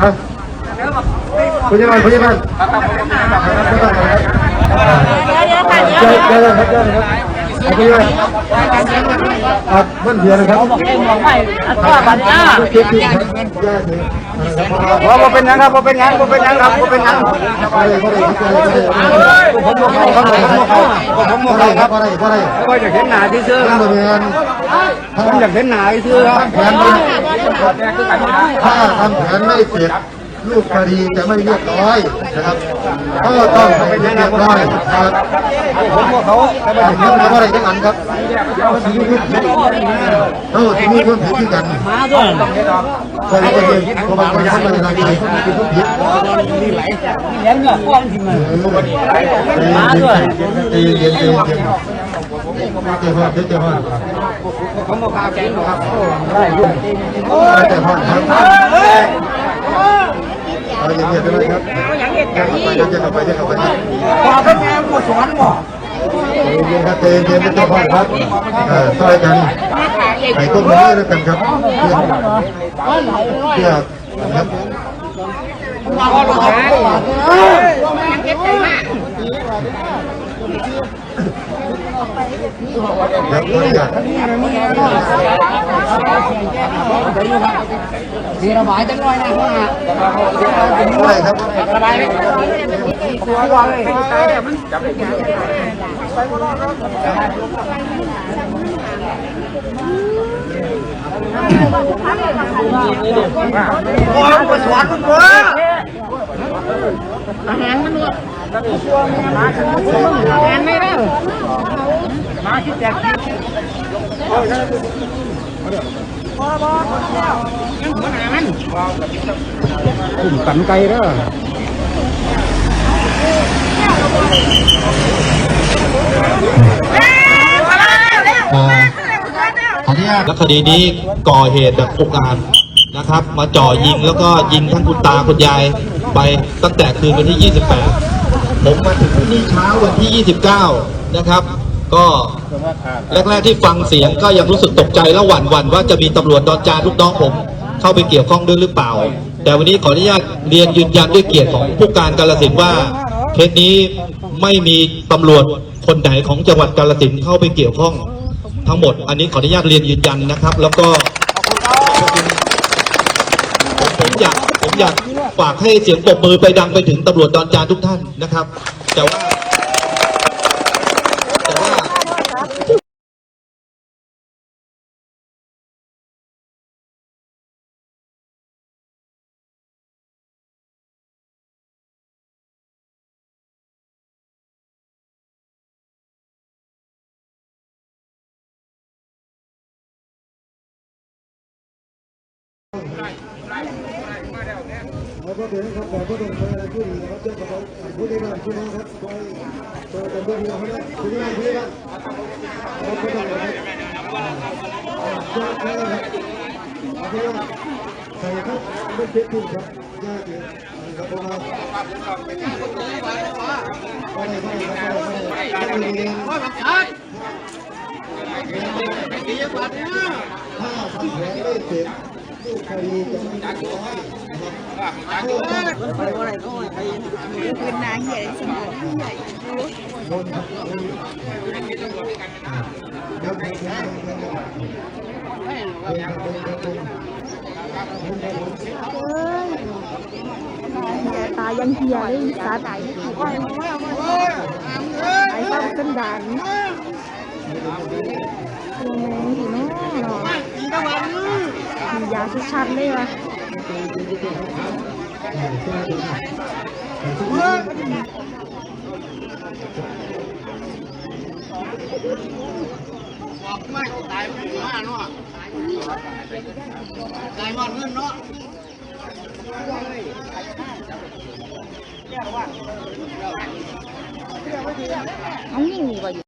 อะพยาบาลพยาบาลเจอเจอครับเจอครับพยาบาลอะเบิ้ลเบียร์นะครับว่าบ่เป็นยังครับบ่เป็นยังบ่เป็นยังครับบ่เป็นยังผมบอกเขาครับผมบอกเขาครับอะไรอะไรก็อยากเห็นหน้าที่ซื้อทางโรงเรียนผมอยากเห็นหน้าที่ซื้อครับ ถ้าทำแผนไม่เสร็จรูปคดีจะไม่เรียบร้อยนะครับก็ต้องทำให้เรียบร้อยครับผมบอกเขาแต่ไม่ถึงทำอะไรทั้งนั้นครับเออทีนี้เพิ่มผิดที่กันมาด้วยใช่ก็เลยเพราะบางคนทำอะไรหลายคนมีเพิ่มผิดเลี้ยงเงาป้องจริงเลยมาด้วยตีเรียนตีเรียนเจ้าพ่อเจ้าพ่อ ผมบอกข่าวแกงครับเจ้าพ่อครับเอาอย่างเงี้ยได้ไหมครับจะเข้าไปจะเข้าไปจะเข้าไปบอกเป็นแม่ผู้สอนบอกเรียนครับเรียนเจ้าพ่อครับเออซอยกันไอ้ต้นไม้ด้วยกันครับเพื่อเพื่อครับพ่อลูกหาครับ ขออนุญาตสีระบายจังหน่อยนะพ่อฮะอะไรครับระบายตัวก่อนเลยโอ้ยผู้สอนมึงวะอาหารมันวะอาหารไม่ได้มาคิดแจกกลุ่มกันไกลเด้อขออนุญาตและคดีนี้ก่อเหตุแบบอุกอาจนะครับ มาจ่อยิงแล้วก็ยิงทั้งคุณตาคุณยายไปตั้งแต่คืนวันที่ 28 ผมมาถึงที่นี่เช้าวันที่ 29 นะครับ ก็แรกๆที่ฟังเสียงก็ยังรู้สึกตกใจและหวั่นหวั่นว่าจะมีตำรวจดอนจานลูกน้องผม เข้าไปเกี่ยวข้องด้วยหรือเปล่า แต่วันนี้ขออนุญาตเรียนยืนยันด้วยเกียรติของผู้การกาลสินธุ์ว่าเคสนี้ไม่มีตำรวจคนไหนของจังหวัดกาลสินธุ์เข้าไปเกี่ยวข้องทั้งหมด อันนี้ขออนุญาตเรียนยืนยันนะครับ แล้วก็ผมผม อยากฝากให้เสียงปรบมือไปดังไปถึงตำรวจดอนจานทุกท่านนะครับ แต่ว่าแต่ว่า ก็เป็นครับบอกว่าเป็นคนอะไรผู้ดีนะครับเจ้าของผู้ดีบ้านผู้น้องครับคอยคอยกันด้วยนะครับผู้ดีบ้านผู้ดีบ้านเราก็ต้องนะครับเจ้าแค่ครับเอาไปว่าใส่ครับไม่เจ็บทุกครับยากเลยครับผมว่าไม่ได้ไม่ได้ไม่ได้ไม่ได้ไม่ได้ถ้าทำแผนไม่เสร็จลูกคดีจะไม่ได้ร้อยน เป็นนาใหญ่สมองใหญ่ตายังเฮียเลยตาตายไอ้ข้าวกันดันยังไงสิเนาะ ยาชัดๆเลยว่ะเอายิ่งดีกว่าอยู่